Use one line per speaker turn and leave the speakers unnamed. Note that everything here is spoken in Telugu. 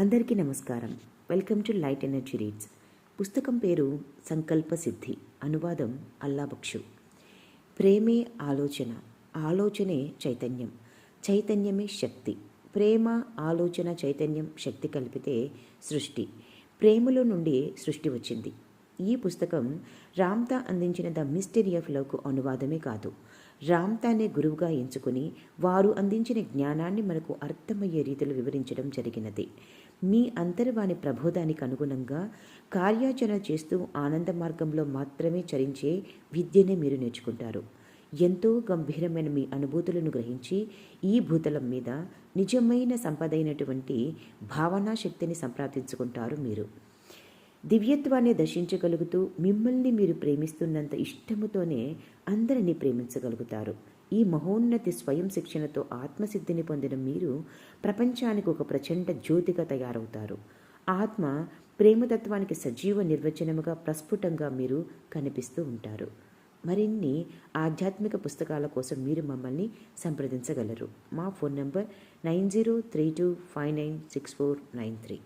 అందరికీ నమస్కారం. Welcome to light energy reads. పుస్తకం పేరు సంకల్ప సిద్ధి అనువాదం అల్లాబక్షు ప్రేమే ఆలోచన ఆలోచనే చైతన్యం. చైతన్యమే శక్తి. ప్రేమ ఆలోచన చైతన్యం శక్తి కలిపితే సృష్టి. ప్రేమలో నుండి సృష్టి వచ్చింది. ఈ పుస్తకం రామ్తా అందించిన ద మిస్టరీ ఆఫ్ లవ్కు అనువాదమే కాదు. రామ్తానే గురువుగా ఎంచుకుని వారు అందించిన జ్ఞానాన్ని మనకు అర్థమయ్యే రీతిలో వివరించడం జరిగినది. మీ అంతర్వాణి ప్రబోధానికి అనుగుణంగా కార్యాచరణ చేస్తూ ఆనంద మార్గంలో మాత్రమే చరించే విద్యనే మీరు నేర్చుకుంటారు. ఎంతో గంభీరమైన మీ అనుభూతులను గ్రహించి ఈ భూతలం మీద నిజమైన సంపదైనటువంటి భావనా శక్తిని సంప్రాప్తించుకుంటారు మీరు. దివ్యత్వాన్ని దర్శించగలుగుతూ మిమ్మల్ని మీరు ప్రేమిస్తున్నంత ఇష్టముతోనే అందరినీ ప్రేమించగలుగుతారు. ఈ మహోన్నతి స్వయం శిక్షణతో ఆత్మసిద్ధిని పొందిన మీరు ప్రపంచానికి ఒక ప్రచండ జ్యోతిగా తయారవుతారు. ఆత్మ ప్రేమతత్వానికి సజీవ నిర్వచనముగా ప్రస్ఫుటంగా మీరు కనిపిస్తూ ఉంటారు. మరిన్ని ఆధ్యాత్మిక పుస్తకాల కోసం మీరు మమ్మల్ని సంప్రదించగలరు. మా phone number nine zero three two five nine six four nine three.